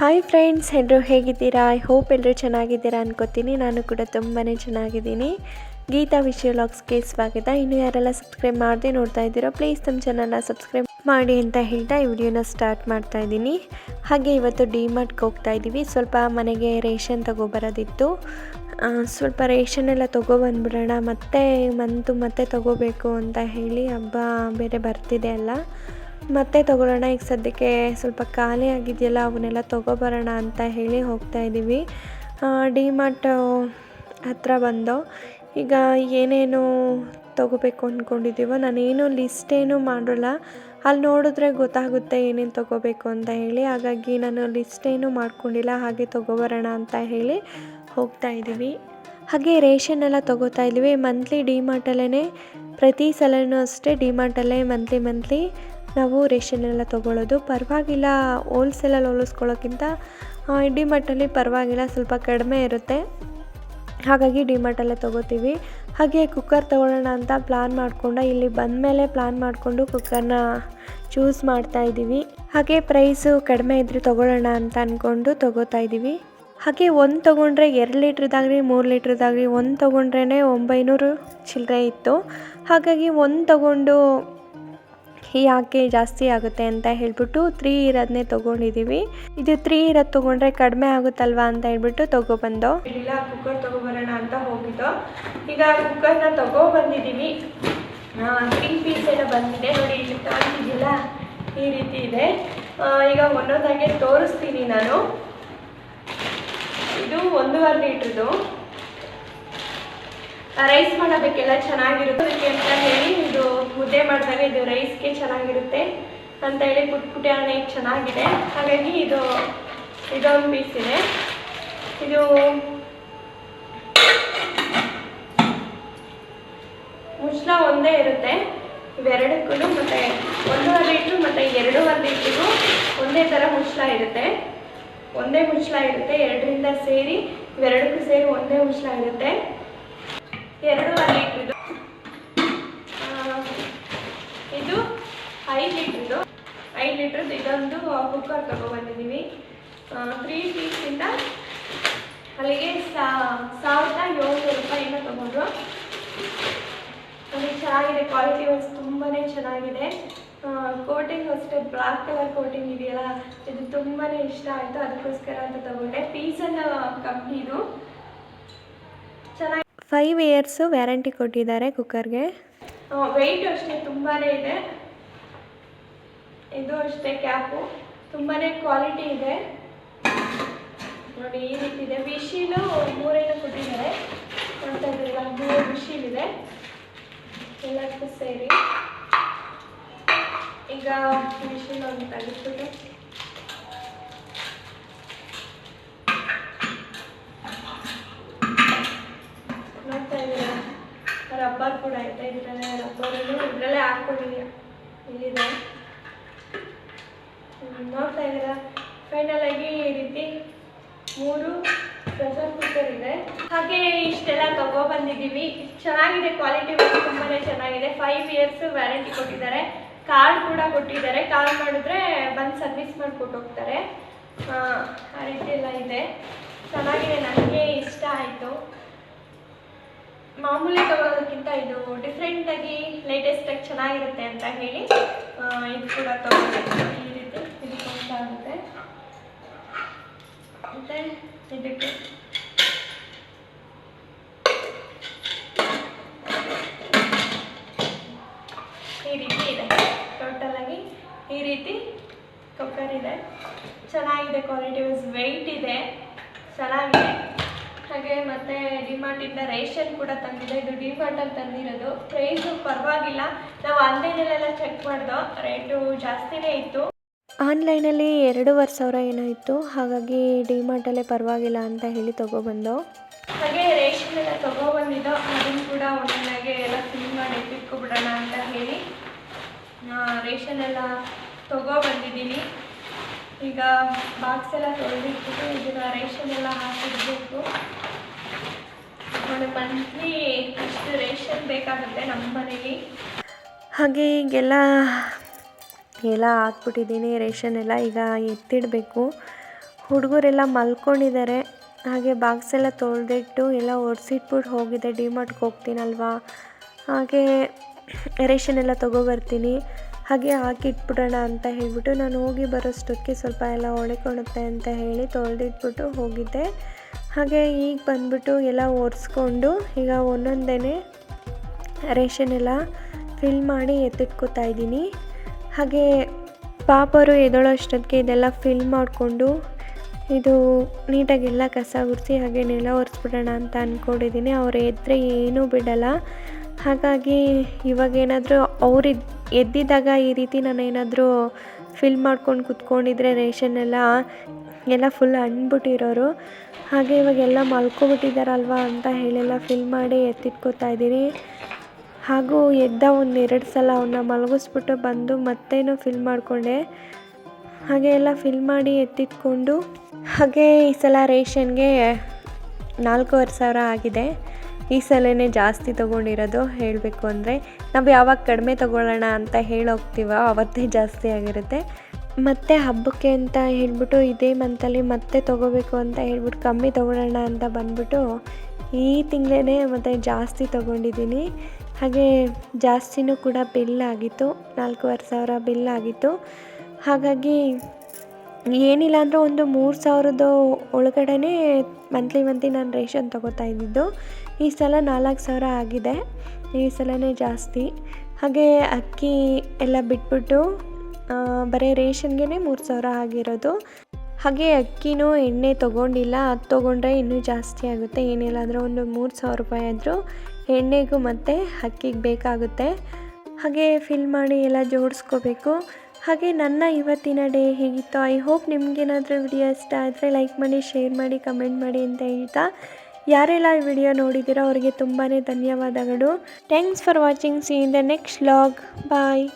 Hi friends ಎಲ್ಲರೂ ಹೇಗಿದ್ದೀರಾ? I hope ಎಲ್ಲರೂ ಚೆನ್ನಾಗಿದ್ದೀರಾ ಅನ್ಕೋತೀನಿ. ನಾನು ಕೂಡ ತುಂಬಾ ಚೆನ್ನಾಗಿದ್ದೀನಿ. ಗೀತಾ ವಿಷಯಲಾಗ್ಸ್ಗೆ ಸ್ವಾಗತ. ಇನ್ನು ಯಾರೆಲ್ಲ ಸಬ್ಸ್ಕ್ರೈಬ್ ಮಾಡದೆ ನೋಡ್ತಾ ಇದ್ದೀರೋ ಪ್ಲೀಸ್ ನಮ್ಮ ಚಾನಲ್ನ ಸಬ್ಸ್ಕ್ರೈಬ್ ಮಾಡಿ ಅಂತ ಹೇಳ್ತಾ ಈ ವಿಡಿಯೋನ ಸ್ಟಾರ್ಟ್ ಮಾಡ್ತಾ ಇದ್ದೀನಿ. ಹಾಗೆ ಇವತ್ತು ಡಿಮಾರ್ಟ್ಗೆ ಹೋಗ್ತಾ ಇದ್ದೀವಿ. ಸ್ವಲ್ಪ ಮನೆಗೆ ರೇಷನ್ ತೊಗೊಬರೋದಿತ್ತು. ಸ್ವಲ್ಪ ರೇಷನ್ ಎಲ್ಲ ತೊಗೊಬಂದ್ಬಿಡೋಣ ಮತ್ತೆ ಮಂತು ಮತ್ತೆ ತೊಗೋಬೇಕು ಅಂತ ಹೇಳಿ ಹಬ್ಬ ಬೇರೆ ಬರ್ತಿದೆ ಅಲ್ಲ. ಮತ್ತೆ ತಗೊಳ್ಳೋಣ. ಈಗ ಸದ್ಯಕ್ಕೆ ಸ್ವಲ್ಪ ಖಾಲಿ ಆಗಿದೆಯಲ್ಲ, ಅವನ್ನೆಲ್ಲ ತೊಗೊಬರೋಣ ಅಂತ ಹೇಳಿ ಹೋಗ್ತಾ ಇದ್ದೀವಿ. ಡಿಮಾರ್ಟ್ ಹತ್ರ ಬಂದು. ಈಗ ಏನೇನು ತೊಗೋಬೇಕು ಅಂದ್ಕೊಂಡಿದ್ದೀವೋ ನಾನೇನು ಲಿಸ್ಟ್ ಏನು ಮಾಡೋಲ್ಲ. ಅಲ್ಲಿ ನೋಡಿದ್ರೆ ಗೊತ್ತಾಗುತ್ತೆ ಏನೇನು ತೊಗೋಬೇಕು ಅಂತ ಹೇಳಿ. ಹಾಗಾಗಿ ನಾನು ಲಿಸ್ಟ್ ಏನು ಮಾಡ್ಕೊಂಡಿಲ್ಲ, ಹಾಗೆ ತೊಗೊಬರೋಣ ಅಂತ ಹೇಳಿ ಹೋಗ್ತಾ ಇದ್ದೀವಿ. ಹಾಗೆ ರೇಷನ್ ಎಲ್ಲ ತೊಗೋತಾ ಇದ್ದೀವಿ. ಮಂತ್ಲಿ ಡಿಮಾರ್ಟಲ್ಲೇ ಪ್ರತಿ ಸಲನೂ ಅಷ್ಟೇ ಡಿಮಾರ್ಟಲ್ಲೇ ಮಂತ್ಲಿ ಮಂತ್ಲಿ ನಾವು ರೇಷನ್ ಎಲ್ಲ ತೊಗೊಳ್ಳೋದು. ಪರವಾಗಿಲ್ಲ ಹೋಲ್ಸೇಲಲ್ಲಿ ಹೋಲಿಸ್ಕೊಳ್ಳೋಕ್ಕಿಂತ ಡಿಮಾರ್ಟಲ್ಲಿ ಪರವಾಗಿಲ್ಲ, ಸ್ವಲ್ಪ ಕಡಿಮೆ ಇರುತ್ತೆ. ಹಾಗಾಗಿ ಡಿಮಾರ್ಟಲ್ಲೇ ತೊಗೋತೀವಿ. ಹಾಗೆ ಕುಕ್ಕರ್ ತೊಗೊಳ್ಳೋಣ ಅಂತ ಪ್ಲಾನ್ ಮಾಡಿಕೊಂಡು, ಇಲ್ಲಿ ಬಂದ ಮೇಲೆ ಪ್ಲಾನ್ ಮಾಡಿಕೊಂಡು ಕುಕ್ಕರ್ನ ಚೂಸ್ ಮಾಡ್ತಾ ಇದ್ದೀವಿ. ಹಾಗೆ ಪ್ರೈಸು ಕಡಿಮೆ ಇದ್ದರೆ ತೊಗೊಳ್ಳೋಣ ಅಂತ ಅಂದ್ಕೊಂಡು ತೊಗೋತಾ ಇದ್ದೀವಿ. ಹಾಗೆ ಒಂದು ತೊಗೊಂಡ್ರೆ ಎರಡು ಲೀಟ್ರದಾಗಲಿ, ಮೂರು ಲೀಟ್ರದಾಗಲಿ, ಒಂದು ತೊಗೊಂಡ್ರೇ ಒಂಬೈನೂರು ಚಿಲ್ಲರೆ ಇತ್ತು. ಹಾಗಾಗಿ ಒಂದು ತೊಗೊಂಡು ಯಾಕೆ ಜಾಸ್ತಿ ಆಗುತ್ತೆ ಅಂತ ಹೇಳ್ಬಿಟ್ಟು ತ್ರೀ ಇರೋದನ್ನೇ ತೊಗೊಂಡಿದ್ದೀವಿ ಇದು ತ್ರೀ ಇರೋದು ತೊಗೊಂಡ್ರೆ ಕಡಿಮೆ ಆಗುತ್ತಲ್ವಾ ಅಂತ ಹೇಳ್ಬಿಟ್ಟು ತೊಗೊಬಂದು ಇಲ್ಲ ಕುಕ್ಕರ್ ತೊಗೊಬರೋಣ ಅಂತ ಹೋಗಿದ್ದು. ಈಗ ಕುಕ್ಕರ್ನ ತೊಗೊಬಂದಿದ್ದೀವಿ ತ್ರೀ ಪೀಸ್ ಎಲ್ಲ ಬಂದಿದೆ. ನೋಡಿ, ಇಲ್ಲಿ ಕಾಣ್ತಿದ್ದಿಲ್ಲ ಈ ರೀತಿ ಇದೆ. ಈಗ ಒಂದೊಂದಾಗೆ ತೋರಿಸ್ತೀನಿ ನಾನು. ಇದು ಒಂದೂವರೆ ಲೀಟ್ರದು ರೈಸ್ ಮಾಡೋದಕ್ಕೆಲ್ಲ ಚೆನ್ನಾಗಿರುತ್ತೆ. ಅದಕ್ಕೆ ಅಂತ ಹೇಳಿ ಇದು ಮುದ್ದೆ ಮಾಡಿದಾಗ ಇದು ರೈಸ್ಗೆ ಚೆನ್ನಾಗಿರುತ್ತೆ ಅಂತ ಹೇಳಿ ಪುಟ್ ಪುಟಾಣಿ ಚೆನ್ನಾಗಿದೆ. ಹಾಗಾಗಿ ಇದು, ಇದೊಂದು ಪೀಸ್ ಇದೆ. ಇದು ಮುಚ್ಚಳ ಒಂದೇ ಇರುತ್ತೆ. ಇವೆರಡಕ್ಕೂ ಮತ್ತೆ ಒಂದೂವರೆ ಲೀಟ್ರು ಮತ್ತು ಎರಡೂವರೆ ಲೀಟ್ರಿಗೂ ಒಂದೇ ಥರ ಮುಚ್ಚಳ ಇರುತ್ತೆ. ಒಂದೇ ಮುಚ್ಚಳ ಇರುತ್ತೆ, ಎರಡರಿಂದ ಸೇರಿ ಇವೆರಡಕ್ಕೂ ಸೇರಿ ಒಂದೇ ಮುಚ್ಚಳ ಇರುತ್ತೆ. ಎರಡೂವರೆ ಲೀಟ್ರದ್ದು ಇದು. ಐದು ಲೀಟ್ರದ್ದು ಐದು ಲೀಟ್ರದ್ದು ಇದೊಂದು ಕುಕ್ಕರ್ ತಗೊಬಂದಿದ್ದೀವಿ. ತ್ರೀ ಪೀಸಿಂದ ಅಲ್ಲಿಗೆ ಸಾವಿರದ ಏಳ್ನೂರು ರೂಪಾಯಿನ ತೊಗೊಂಡ್ರು. ಅಲ್ಲಿ ಚೆನ್ನಾಗಿದೆ ಕ್ವಾಲಿಟಿ ವೈಸ್ ತುಂಬಾ ಚೆನ್ನಾಗಿದೆ. ಕೋಟಿಂಗ್ ಅಷ್ಟೇ ಬ್ಲ್ಯಾಕ್ ಕಲರ್ ಕೋಟಿಂಗ್ ಇದೆಯಲ್ಲ, ಇದು ತುಂಬಾ ಇಷ್ಟ ಆಯಿತು, ಅದಕ್ಕೋಸ್ಕರ ಅಂತ ತಗೊಂಡೆ. ಪೀಸನ್ನ ಕಂಪ್ನಿದು ಚೆನ್ನಾಗಿ ಫೈವ್ ಇಯರ್ಸು ವ್ಯಾರಂಟಿ ಕೊಟ್ಟಿದ್ದಾರೆ ಕುಕ್ಕರ್ಗೆ ವೆಯ್ಟ್ ಅಷ್ಟೇ ತುಂಬಾ ಇದೆ. ಇದು ಅಷ್ಟೇ ಕ್ಯಾಪು ತುಂಬಾ ಕ್ವಾಲಿಟಿ ಇದೆ. ನೋಡಿ, ಈ ರೀತಿ ಇದೆ. ವಿಶೀಲು ಮೂರೇನು ಕೊಟ್ಟಿದ್ದಾರೆ. ಮೂರು ವಿಶೀಲ್ ಇದೆ. ಎಲ್ಲದಕ್ಕೂ ಸೇರಿ. ಈಗ ವಿಶೀಲ್ ಒಂದು ತೆಗೆದ್ಬಿಟ್ಟು ನೋಡ್ತಾ ಇದ್ದೀರಾ ರಬ್ಬರ್ ಕೂಡ ಐತೆ, ಇದರಲ್ಲೇ ರಬ್ಬರನ್ನು ಇದರಲ್ಲೇ ಹಾಕ್ಕೊಂಡಿದ್ದೀಯ ಇಲ್ಲಿದೆ. ನೋಡ್ತಾ ಇದ್ದೀರಾ? ಫೈನಲ್ ಆಗಿ ಈ ರೀತಿ ಮೂರು ಪ್ರೆಷರ್ ಕುಕ್ಕರ್ ಇದೆ. ಹಾಗೆ ಇಷ್ಟೆಲ್ಲ ತಗೊಬಂದಿದ್ದೀವಿ ಚೆನ್ನಾಗಿದೆ ಕ್ವಾಲಿಟಿ ತುಂಬಾ ಚೆನ್ನಾಗಿದೆ. ಫೈವ್ ಇಯರ್ಸ್ ವ್ಯಾರಂಟಿ ಕೊಟ್ಟಿದ್ದಾರೆ. ಕಾರ್ಡ್ ಕೂಡ ಕೊಟ್ಟಿದ್ದಾರೆ. ಕಾರ್ ಮಾಡಿದ್ರೆ ಬಂದು ಸರ್ವಿಸ್ ಮಾಡಿಕೊಟ್ಟು ಹೋಗ್ತಾರೆ. ಆ ರೀತಿ ಎಲ್ಲ ಇದೆ. ಚೆನ್ನಾಗಿದೆ, ನನಗೆ ಇಷ್ಟ ಆಯಿತು. ಮಾಮೂಲಿ ತಗೊಳ್ಳೋದಕ್ಕಿಂತ ಇದು ಡಿಫ್ರೆಂಟಾಗಿ ಲೇಟೆಸ್ಟಾಗಿ ಚೆನ್ನಾಗಿರುತ್ತೆ ಅಂತ ಹೇಳಿ ಇದು ಕೂಡ ತಗೊಂಡೆ ಈ ರೀತಿ ಇದು ಮತ್ತು ಇದಕ್ಕೆ. ಈ ರೀತಿ ಇದೆ. ಟೋಟಲಾಗಿ ಈ ರೀತಿ ಕುಕ್ಕರ್ ಇದೆ. ಚೆನ್ನಾಗಿದೆ ಕ್ವಾಲಿಟಿ ವೈಸ್ ವೆಯ್ಟ್ ಇದೆ. ಚೆನ್ನಾಗಿದೆ. ಹಾಗೆ ಮತ್ತೆ ಡಿಮಾರ್ಟಿಂದ ರೇಷನ್ ಕೂಡ ತಂದಿದೆ. ಇದು ಡಿಮಾರ್ಟಲ್ಲಿ ತಂದಿರೋದು. ಪ್ರೈಸ್ ಪರವಾಗಿಲ್ಲ. ನಾವು ಆನ್ಲೈನಲ್ಲೆಲ್ಲ ಚೆಕ್ ಮಾಡ್ದೋ ರೇಟು ಜಾಸ್ತಿನೇ ಇತ್ತು. ಆನ್ಲೈನಲ್ಲಿ ಎರಡೂವರೆ ಸಾವಿರ ಏನೋ ಇತ್ತು. ಹಾಗಾಗಿ ಡಿಮಾರ್ಟಲ್ಲೇ ಪರವಾಗಿಲ್ಲ ಅಂತ ಹೇಳಿ ತೊಗೊಬಂದು ಹಾಗೆ ರೇಷನ್ ಎಲ್ಲ ತೊಗೊಬಂದಿದ್ದೋ ಅದನ್ನು ಕೂಡ ಒಳ್ಳೆಯಾಗೆ ಎಲ್ಲ ಫಿಲ್ ಮಾಡಿ ಎತ್ತಿಟ್ಕೊಬಿಡೋಣ ಅಂತ ಹೇಳಿ ರೇಷನ್ ಎಲ್ಲ ತೊಗೊಬಂದಿದ್ದೀನಿ ಈಗ ಬಾಕ್ಸ್ ಎಲ್ಲ ತೊಳೆದಿಟ್ಬಿಟ್ಟು ಇದನ್ನ ರೇಷನ್ ಎಲ್ಲ ಹಾಕಿಡಬೇಕು. ಒಂದು ಮಂತ್ಲಿ ಇಷ್ಟು ರೇಷನ್ ಬೇಕಾಗುತ್ತೆ ನಮ್ಮ ಮನೇಲಿ. ಹಾಗೆ ಈಗೆಲ್ಲ, ಎಲ್ಲ ಹಾಕ್ಬಿಟ್ಟಿದ್ದೀನಿ ರೇಷನ್ ಎಲ್ಲ, ಈಗ ಎತ್ತಿಡಬೇಕು. ಹುಡುಗರೆಲ್ಲ ಮಲ್ಕೊಂಡಿದ್ದಾರೆ. ಹಾಗೆ ಬಾಕ್ಸ್ ಎಲ್ಲ ತೊಳೆದಿಟ್ಟು ಎಲ್ಲ ಒರೆಸಿಟ್ಬಿಟ್ಟು ಹೋಗಿದೆ ಡಿಮಾರ್ಟ್ಗೆ ಹೋಗ್ತೀನಲ್ವಾ? ಹಾಗೆ ರೇಷನ್ ಎಲ್ಲ ತೊಗೊಬರ್ತೀನಿ ಹಾಗೆ ಹಾಕಿಟ್ಬಿಡೋಣ ಅಂತ ಹೇಳಿಬಿಟ್ಟು ನಾನು ಹೋಗಿ ಬರೋಷ್ಟೊತ್ತಿಗೆ ಸ್ವಲ್ಪ ಎಲ್ಲ ಒಳಕೊಳುತ್ತೆ ಅಂತ ಹೇಳಿ ತೊಳೆದಿಟ್ಬಿಟ್ಟು ಹೋಗಿದ್ದೆ. ಹಾಗೆ ಈಗ ಬಂದ್ಬಿಟ್ಟು ಎಲ್ಲ ಒರೆಸ್ಕೊಂಡು ಈಗ ಒಂದೊಂದೇ ರೇಷನ್ ಎಲ್ಲ ಫಿಲ್ ಮಾಡಿ ಎತ್ತಿಟ್ಕೋತಾ ಇದ್ದೀನಿ. ಹಾಗೆ ಪಾಪರು ಎದೊಳೋ ಅಷ್ಟೊತ್ತಿಗೆ ಇದೆಲ್ಲ ಫಿಲ್ ಮಾಡಿಕೊಂಡು ಇದು ನೀಟಾಗೆಲ್ಲ ಕಸ ಗುಡಿಸಿ ಹಾಗೆ ನೆಲ ಒರೆಸ್ಬಿಡೋಣ ಅಂತ ಅಂದ್ಕೊಂಡಿದ್ದೀನಿ ಅವ್ರು ಎದ್ದರೆ ಏನೂ ಬಿಡಲ್ಲ. ಹಾಗಾಗಿ ಇವಾಗ ಏನಾದರೂ ಅವ್ರು ಎದ್ದಿದ್ದಾಗ ಈ ರೀತಿ ನಾನು ಏನಾದರೂ ಫಿಲ್ ಮಾಡ್ಕೊಂಡು ಕುತ್ಕೊಂಡಿದ್ರೆ ರೇಷನ್ ಎಲ್ಲ ಎಲ್ಲ ಫುಲ್ ಅಂದ್ಬಿಟ್ಟಿರೋರು. ಹಾಗೆ ಇವಾಗೆಲ್ಲ ಮಲ್ಕೊಬಿಟ್ಟಿದ್ದಾರಲ್ವ ಅಂತ ಹೇಳೆಲ್ಲ ಫಿಲ್ ಮಾಡಿ ಎತ್ತಿಟ್ಕೋತಾ ಇದ್ದೀನಿ. ಹಾಗೂ ಎದ್ದ ಒಂದು ಎರಡು ಸಲ ಅವನ್ನ ಮಲಗಿಸ್ಬಿಟ್ಟು ಬಂದು ಮತ್ತೇನೋ ಫಿಲ್ ಮಾಡಿಕೊಂಡೆ. ಹಾಗೆ ಎಲ್ಲ ಫಿಲ್ ಮಾಡಿ ಎತ್ತಿಟ್ಕೊಂಡು ಹಾಗೆ ಈ ಸಲ ರೇಷನ್ಗೆ ನಾಲ್ಕೂವರೆ ಸಾವಿರ ಆಗಿದೆ. ಈ ಸಲನೇ ಜಾಸ್ತಿ ತೊಗೊಂಡಿರೋದು ಹೇಳಬೇಕು ಅಂದರೆ ನಾವು ಯಾವಾಗ ಕಡಿಮೆ ತೊಗೊಳ್ಳೋಣ ಅಂತ ಹೇಳೋಗ್ತೀವೋ ಅವತ್ತೇ ಜಾಸ್ತಿ ಆಗಿರುತ್ತೆ. ಮತ್ತು ಹಬ್ಬಕ್ಕೆ ಅಂತ ಹೇಳ್ಬಿಟ್ಟು ಇದೇ ಮಂತಲ್ಲಿ ಮತ್ತೆ ತೊಗೋಬೇಕು ಅಂತ ಹೇಳ್ಬಿಟ್ಟು ಕಮ್ಮಿ ತೊಗೊಳ್ಳೋಣ ಅಂತ ಬಂದ್ಬಿಟ್ಟು ಈ ತಿಂಗಳೇ ಮತ್ತು ಜಾಸ್ತಿ ತೊಗೊಂಡಿದ್ದೀನಿ. ಹಾಗೆ ಜಾಸ್ತಿನೂ ಕೂಡ ಬಿಲ್ ಆಗಿತ್ತು. ನಾಲ್ಕೂವರೆ ಸಾವಿರ ಬಿಲ್ ಆಗಿತ್ತು. ಹಾಗಾಗಿ ಏನಿಲ್ಲ ಅಂದರೂ ಒಂದು ಮೂರು ಸಾವಿರದ ಒಳಗಡೆನೇ ಮಂತ್ಲಿ ಮಂತ್ಲಿ ನಾನು ರೇಷನ್ ತೊಗೋತಾ ಇದ್ದಿದ್ದು. ಈ ಸಲ ನಾಲ್ಕು ಸಾವಿರ ಆಗಿದೆ. ಈ ಸಲನೇ ಜಾಸ್ತಿ. ಹಾಗೆ ಅಕ್ಕಿ ಎಲ್ಲ ಬಿಟ್ಬಿಟ್ಟು ಬರೀ ರೇಷನ್ಗೆ ಮೂರು ಸಾವಿರ ಆಗಿರೋದು. ಹಾಗೆ ಅಕ್ಕಿನೂ ಎಣ್ಣೆ ತೊಗೊಂಡಿಲ್ಲ. ಅದು ತೊಗೊಂಡ್ರೆ ಇನ್ನೂ ಜಾಸ್ತಿ ಆಗುತ್ತೆ. ಏನಿಲ್ಲ ಅಂದರೆ ಒಂದು ಮೂರು ಸಾವಿರ ರೂಪಾಯಿ ಆದರೂ ಎಣ್ಣೆಗೂ ಮತ್ತು ಅಕ್ಕಿಗೆ ಬೇಕಾಗುತ್ತೆ. ಹಾಗೆ ಫಿಲ್ ಮಾಡಿ ಎಲ್ಲ ಜೋಡಿಸ್ಕೋಬೇಕು. ಹಾಗೆ ನನ್ನ ಇವತ್ತಿನ ಡೇ ಹೇಗಿತ್ತು? ಐ ಹೋಪ್ ನಿಮಗೇನಾದರೂ ವಿಡಿಯೋ ಇಷ್ಟ ಆದರೆ ಲೈಕ್ ಮಾಡಿ ಶೇರ್ ಮಾಡಿ ಕಮೆಂಟ್ ಮಾಡಿ ಅಂತ ಹೇಳ್ತಾ. ಯಾರೆಲ್ಲ ಈ ವಿಡಿಯೋ ನೋಡಿದ್ದೀರೋ ಅವರಿಗೆ ತುಂಬಾ ಧನ್ಯವಾದಗಳು. Thanks for watching see in the next vlog bye